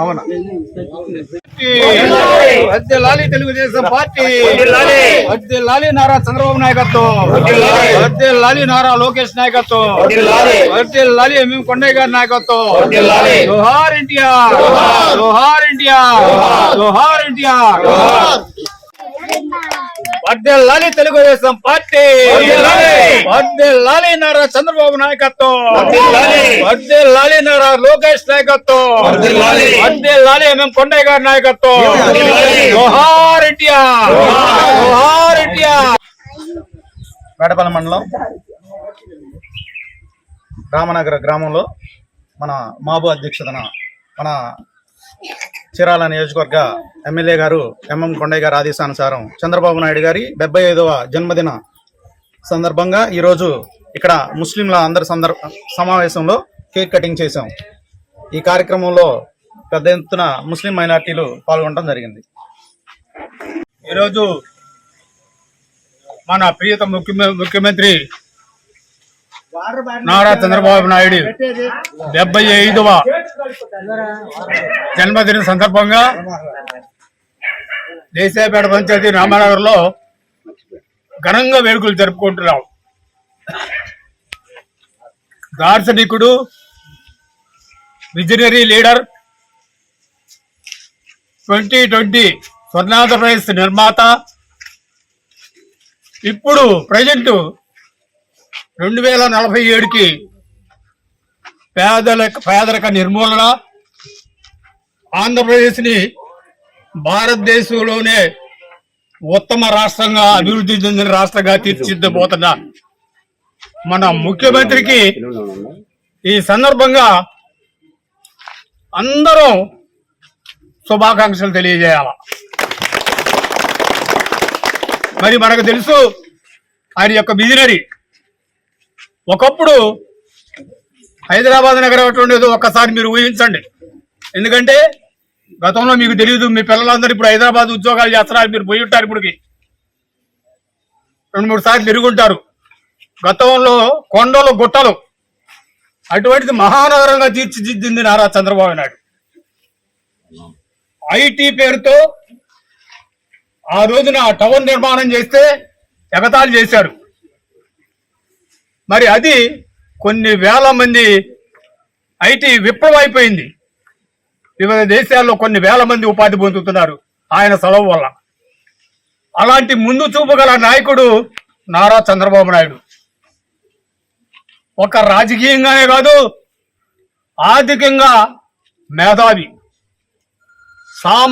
అవునా అద్దె లాలి తెలుగుదేశం పార్టీ. వర్ధిల్లాలి. అద్దె లాలి నారా చంద్రబాబు నాయకత్వం. వర్ధిల్లాలి. అద్దె లాలి నారా లోకేష్ నాయకత్వం. వర్ధిల్లాలి. అద్దె లాలి ఎంఎం కొండయ్య గారి నాయకత్వం. వర్ధిల్లాలి. జోహార్ ఇండియా జోహార్. ఇండియా జోహార్. ఇండియా అద్దె లాలి తెలుగుదేశం పార్టీ వర్ధిల్లాలి. అద్దె లాలి నారా చంద్రబాబు నాయకత్వం వర్ధిల్లాలి. అద్దె లాలి నారా లోకేష్ నాయకత్వం వర్ధిల్లాలి. అద్దె లాలి ఎంఎం కొండయ్య గారి నాయకత్వం. జోహార్ ఇండియా జోహార్ ఇండియా పేడపల్లి మండలం రామనగర గ్రామంలో మన మాబు అధ్యక్షతన మన చీరాల నియోజకవర్గ ఎమ్మెల్యే గారు ఎంఎం కొండయ్య గారి ఆదేశానుసారం చంద్రబాబు నాయుడు గారి డెబ్బై ఐదవ జన్మదిన సందర్భంగా ఈరోజు ఇక్కడ ముస్లింల అందరి సందర్భ సమావేశంలో కేక్ కటింగ్ చేశాం. ఈ కార్యక్రమంలో పెద్ద ఎత్తున ముస్లిం మైనార్టీలు పాల్గొనడం జరిగింది. ఈరోజు మన ప్రియత ముఖ్యమంత్రి నారా చంద్రబాబు నాయుడు డెబ్బై ఐదవ జన్మదిన సందర్భంగా దేశాయపేట పంచాయతీ రామానగర్లో ఘనంగా వేడుకలు జరుపుకుంటున్నాం. దార్శనికుడు విజనరీ లీడర్ ట్వంటీ ట్వంటీ స్వర్ణాంధ్రప్రదేశ్ నిర్మాత ఇప్పుడు ప్రజెంట్ రెండు వేల నలభై ఏడుకి పేదల పేదరిక నిర్మూలన ఆంధ్రప్రదేశ్ని భారతదేశంలోనే ఉత్తమ రాష్ట్రంగా అభివృద్ధి చెందిన రాష్ట్రంగా తీర్చిదిద్దబోతున్నా మన ముఖ్యమంత్రికి ఈ సందర్భంగా అందరూ శుభాకాంక్షలు తెలియజేయాల. మరి మనకు తెలుసు ఆయన యొక్క విజనరీ. ఒకప్పుడు హైదరాబాద్ నగరం ఎట్లా ఉండేదో ఒక్కసారి మీరు ఊహించండి. ఎందుకంటే గతంలో మీకు తెలియదు మీ పిల్లలందరూ ఇప్పుడు హైదరాబాద్ ఉద్యోగాలు చేస్తున్నారు మీరు పోయి ఉంటారు ఇప్పటికి. రెండు మూడు సార్లు తిరుగుంటారు. గతంలో కొండలు గుట్టలు అటువంటిది మహానగరంగా తీర్చిదిద్దింది నారా చంద్రబాబు నాయుడు. ఐటీ పేరుతో ఆ రోజున టవర్ నిర్మాణం చేస్తే ఎగతాళి చేశారు. మరి అది కొన్ని వేల మంది ఐటీ విప్లవం అయిపోయింది. వివిధ దేశాల్లో కొన్ని వేల మంది ఉపాధి పొందుతున్నారు ఆయన సెలవు వల్ల. అలాంటి ముందు చూపు గల నాయకుడు నారా చంద్రబాబు నాయుడు. ఒక రాజకీయంగానే కాదు ఆర్థికంగా మేధావి. సామ